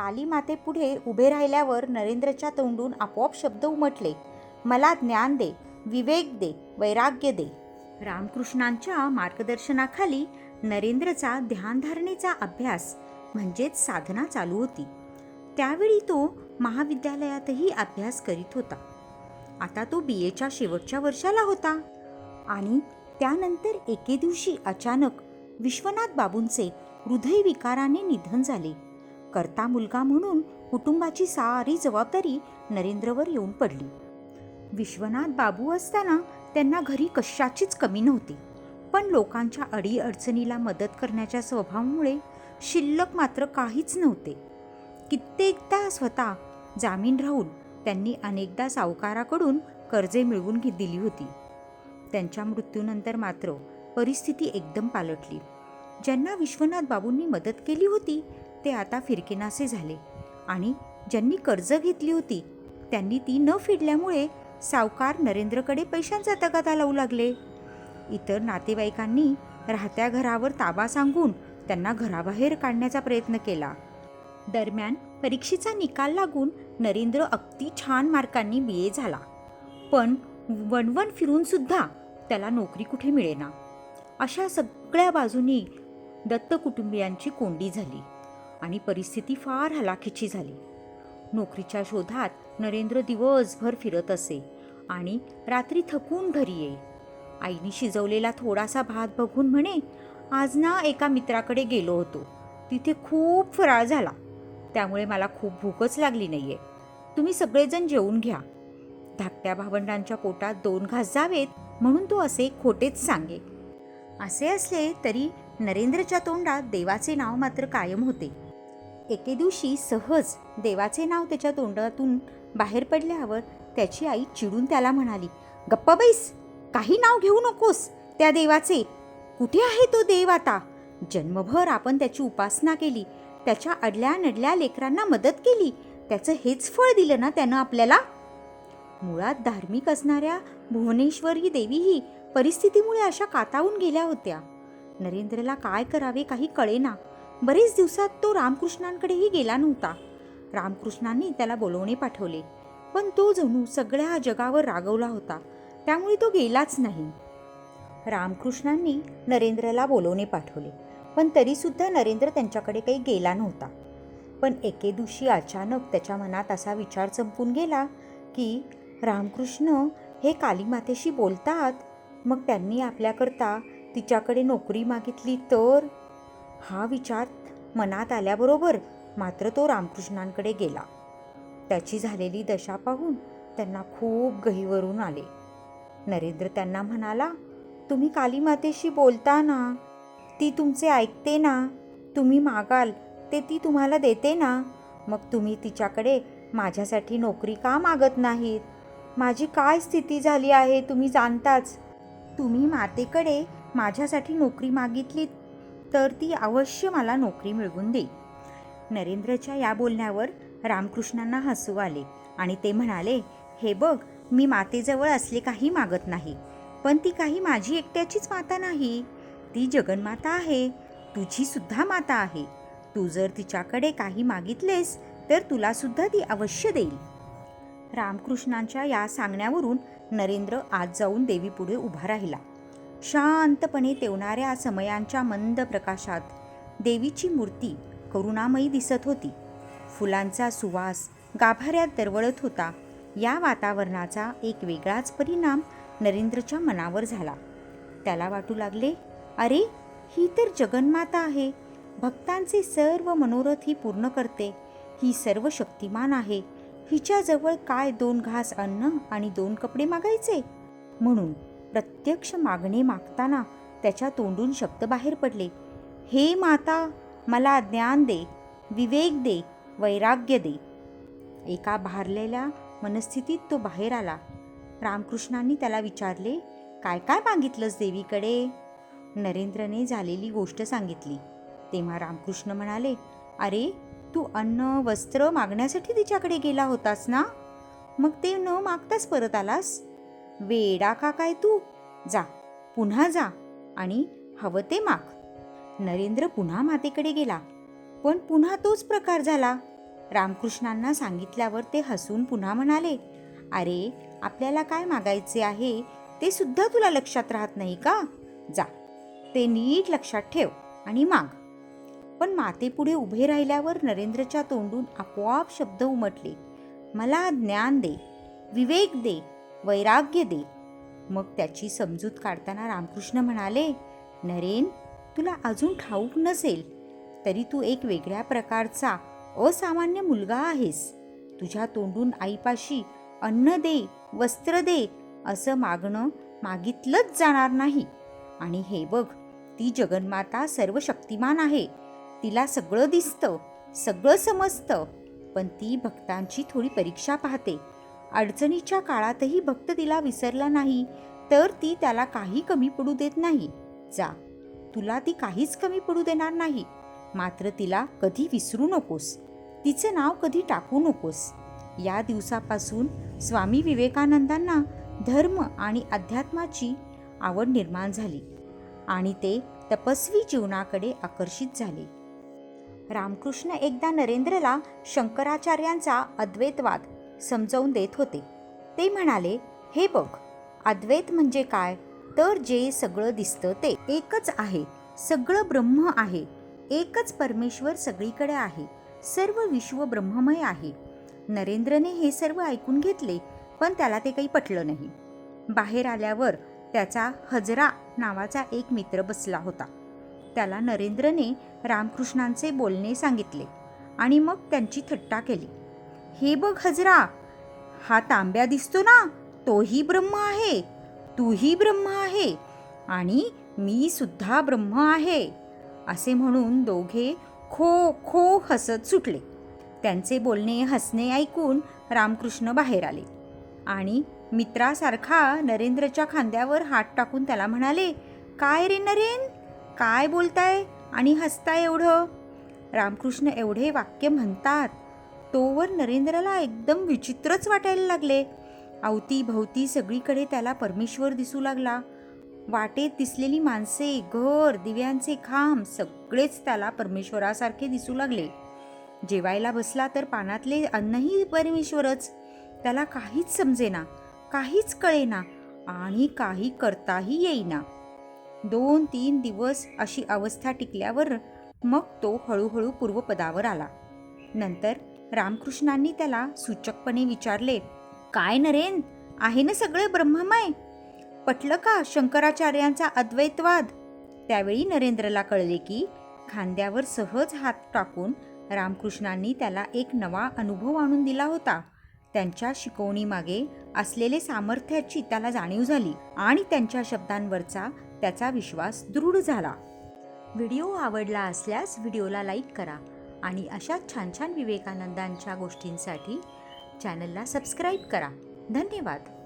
काली मातेपुढे उभे राहिल्यावर नरेंद्रच्या तोंडून आपोआप शब्द उमटले. मला ज्ञान दे विवेक दे वैराग्य दे. रामकृष्णांच्या मार्गदर्शनाखाली नरेंद्रचा ध्यानधारणेचा अभ्यास म्हणजेच साधना चालू होती. त्यावेळी तो महाविद्यालयातही अभ्यास करीत होता. आता तो बी एच्या शेवटच्या वर्षाला होता. आणि त्यानंतर एके दिवशी अचानक विश्वनाथ बाबूंचे हृदयविकाराने निधन झाले. करता मुलगा म्हणून कुटुंबाची सारी जबाबदारी नरेंद्रवर येऊन पडली. विश्वनाथ बाबू असताना त्यांना घरी कशाचीच कमी नव्हती. पण लोकांच्या अडीअडचणीला मदत करण्याच्या स्वभावामुळे शिल्लक मात्र काहीच नव्हते. कित्येकदा स्वतः जामीन राहून त्यांनी अनेकदा सावकाराकडून कर्जे मिळवून घे दिली होती. त्यांच्या मृत्यूनंतर मात्र परिस्थिती एकदम पालटली. ज्यांना विश्वनाथ बाबूंनी मदत केली होती ते आता फिरकेनासे झाले. आणि ज्यांनी कर्ज घेतली होती त्यांनी ती न फेडल्यामुळे सावकार नरेंद्रकडे पैशांचा तगादा लावू लागले. इतर नातेवाईकांनी राहत्या घरावर ताबा सांगून त्यांना घराबाहेर काढण्याचा प्रयत्न केला. दरम्यान परीक्षेचा निकाल लागून नरेंद्र अगदी छान मार्कांनी बी ए झाला. पण वणवण फिरून सुद्धा त्याला नोकरी कुठे मिळेना. अशा सगळ्या बाजूनी दत्त कुटुंबियांची कोंडी झाली. आणि परिस्थिती फार हलाखीची झाली. नोकरीच्या शोधात नरेंद्र दिवसभर फिरत असे आणि रात्री थकून घरी येई. आईने शिजवलेला थोडासा भात बघून म्हणे आज ना एका मित्राकडे गेलो होतो. तिथे खूप फराळ झाला. त्यामुळे मला खूप भूकच लागली नाहीये. तुम्ही सगळेजण जेवून घ्या. धाकट्या भावंडांच्या पोटात दोन घास जावेत म्हणून तो असे खोटेच सांगे. असे असले तरी नरेंद्रच्या तोंडात देवाचे नाव मात्र कायम होते. एके दिवशी सहज देवाचे नाव त्याच्या तोंडातून बाहेर पडल्यावर त्याची आई चिडून त्याला म्हणाली गप्पा बैस काही नाव घेऊ नकोस त्या देवाचे. कुठे आहे तो देव आता? जन्मभर आपण त्याची उपासना केली त्याच्या अडल्या नडल्या लेकरांना मदत केली त्याचं हेच फळ दिलं ना त्यानं आपल्याला? मुळात धार्मिक असणाऱ्या भुवनेश्वरी देवीही परिस्थितीमुळे अशा कातावून गेल्या होत्या. नरेंद्रला काय करावे काही कळेना. बरेच दिवसात तो रामकृष्णांकडेही गेला नव्हता. रामकृष्णांनी त्याला बोलवणे पाठवले. पण तो जणू सगळ्या जगावर रागवला होता. त्यामुळे तो गेलाच नाही. रामकृष्णांनी नरेंद्रला बोलवणे पाठवले. पण तरीसुद्धा नरेंद्र त्यांच्याकडे काही गेला नव्हता. पण एके दिवशी अचानक त्याच्या मनात असा विचार चंपून गेला की रामकृष्ण हे कालीमातेशी बोलतात? मग त्यांनी आपल्याकरता तिच्याकडे नोकरी मागितली तर हा विचार मनात आल्याबरोबर मात्र तो रामकृष्णांकडे गेला. त्याची झालेली दशा पाहून त्यांना खूप गहीवरून आले. नरेंद्र त्यांना म्हणाला तुम्ही कालीमातेशी बोलता ना? ती तुमचे ऐकते ना? तुम्ही मागाल ते ती तुम्हाला देते ना? मग तुम्ही तिच्याकडे माझ्यासाठी नोकरी का मागत नाहीत? माझी काय स्थिती झाली आहे तुम्ही जाणताच. तुम्ही मातेकडे माझ्यासाठी नोकरी मागितलीत तर ती अवश्य मला नोकरी मिळवून देईल नरेंद्रच्या या बोलण्यावर रामकृष्णांना हसू आले आणि ते म्हणाले हे बघ मी मातेजवळ असले काही मागत नाही पण ती काही माझी एकट्याचीच माता नाही. ती जगन्माता आहे तुझीसुद्धा माता आहे. तू जर तिच्याकडे काही मागितलेस तर तुलासुद्धा ती अवश्य देईल. रामकृष्णांच्या या सांगण्यावरून नरेंद्र आज जाऊन देवीपुढे उभा राहिला. शांतपणे तेवणाऱ्या समयांच्या मंद प्रकाशात देवीची मूर्ती करुणामयी दिसत होती. फुलांचा सुवास गाभाऱ्यात दरवळत होता. या वातावरणाचा एक वेगळाच परिणाम नरेंद्रच्या मनावर झाला. त्याला वाटू लागले अरे ही तर जगन्माता आहे. भक्तांचे सर्व मनोरथ ही पूर्ण करते. ही सर्व शक्तिमान आहे. हिच्याजवळ काय दोन घास अन्न आणि दोन कपडे मागायचे म्हणून प्रत्यक्ष मागणे मागताना त्याच्या तोंडून शब्द बाहेर पडले. हे माता मला ज्ञान दे विवेक दे वैराग्य दे. एका भारलेल्या मनस्थितीत तो बाहेर आला. रामकृष्णांनी त्याला विचारले काय काय मागितलंस देवीकडे? नरेंद्रने झालेली गोष्ट सांगितली. तेव्हा रामकृष्ण म्हणाले अरे तू अन्न वस्त्र मागण्यासाठी तिच्याकडे गेला होतास ना? मग ते न मागताच परत आलास? वेडा का काय तू. जा पुन्हा जा आणि हवं ते माग. नरेंद्र पुन्हा मातेकडे गेला पण पुन्हा तोच प्रकार झाला. रामकृष्णांना सांगितल्यावर ते हसून पुन्हा म्हणाले अरे आपल्याला काय मागायचे आहे ते सुद्धा तुला लक्षात राहत नाही का? जा ते नीट लक्षात ठेव आणि माग. पण मातेपुढे उभे राहिल्यावर नरेंद्रच्या तोंडून आपोआप शब्द उमटले मला ज्ञान दे विवेक दे वैराग्य दे. मग त्याची समजूत काढताना रामकृष्ण म्हणाले नरेन तुला अजून ठाऊक नसेल तरी तू एक वेगळ्या प्रकारचा असामान्य मुलगा आहेस. तुझ्या तोंडून आईपाशी अन्न दे वस्त्र दे असं मागणं मागितलंच जाणार नाही. आणि हे बघ ती जगन्माता सर्व शक्तिमान आहे. तिला सगळं दिसतं सगळं समजतं पण ती भक्तांची थोडी परीक्षा पाहते. अडचणीच्या काळातही भक्त तिला विसरला नाही तर ती त्याला काही कमी पडू देत नाही. जा तुला ती काहीच कमी पडू देणार नाही. मात्र तिला कधी विसरू नकोस. तिचं नाव कधी टाकू नकोस. या दिवसापासून स्वामी विवेकानंदांना धर्म आणि अध्यात्माची आवड निर्माण झाली आणि ते तपस्वी जीवनाकडे आकर्षित झाले. रामकृष्ण एकदा नरेंद्रला शंकराचार्यांचा अद्वैतवाद समजावून देत होते. ते म्हणाले हे बघ अद्वैत म्हणजे काय? तर जे सगळं दिसतं ते एकच आहे. सगळं ब्रह्म आहे. एकच परमेश्वर सगळीकडे आहे. सर्व विश्व ब्रह्ममय आहे. नरेंद्रने हे सर्व ऐकून घेतले पण त्याला ते काही पटलं नाही. बाहेर आल्यावर त्याचा हजरा नावाचा एक मित्र बसला होता. त्याला नरेंद्रने रामकृष्णांचे बोलणे सांगितले आणि मग त्यांची थट्टा केली. हे बघ हजरा हा तांब्या दिसतो ना तोही ब्रह्म आहे तूही ब्रह्म आहे आणि मी सुद्धा ब्रह्म आहे असे म्हणून दोघे खो खो हसत सुटले. त्यांचे बोलणे हसणे ऐकून रामकृष्ण बाहेर आले आणि मित्रासारखा नरेंद्रच्या खांद्यावर हात टाकून त्याला म्हणाले काय रे नरेन? काय बोलताय आणि हसताय एवढं? रामकृष्ण एवढे वाक्य म्हणतात तोवर नरेंद्रला एकदम विचित्रच वाटायला लागले. अवतीभवती सगळीकडे त्याला परमेश्वर दिसू लागला. वाटेत दिसलेली माणसे घर दिव्यांचे खांब सगळेच त्याला परमेश्वरासारखे दिसू लागले. जेवायला बसला तर पानातले अन्नही परमेश्वरच. त्याला काहीच समजेना काहीच कळेना आणि काही करताही येईना. दोन तीन दिवस अशी अवस्था टिकल्यावर मग तो हळूहळू पूर्वपदावर आला. नंतर रामकृष्णांनी त्याला सूचकपणे विचारले काय नरेन? आहे ना सगळे ब्रह्ममय? पटलं का शंकराचार्यांचा अद्वैतवाद? त्यावेळी नरेंद्रला कळले की खांद्यावर सहज हात टाकून रामकृष्णांनी त्याला एक नवा अनुभव आणून दिला होता. त्यांच्या शिकवणीमागे असलेले सामर्थ्याची त्याला जाणीव झाली आणि त्यांच्या शब्दांवरचा त्याचा विश्वास दृढ झाला. व्हिडिओ आवडला असल्यास व्हिडिओला लाईक करा. आणि अशा छान छान विवेकानंदांच्या गोष्टींसाठी चॅनलला सबस्क्राईब करा. धन्यवाद.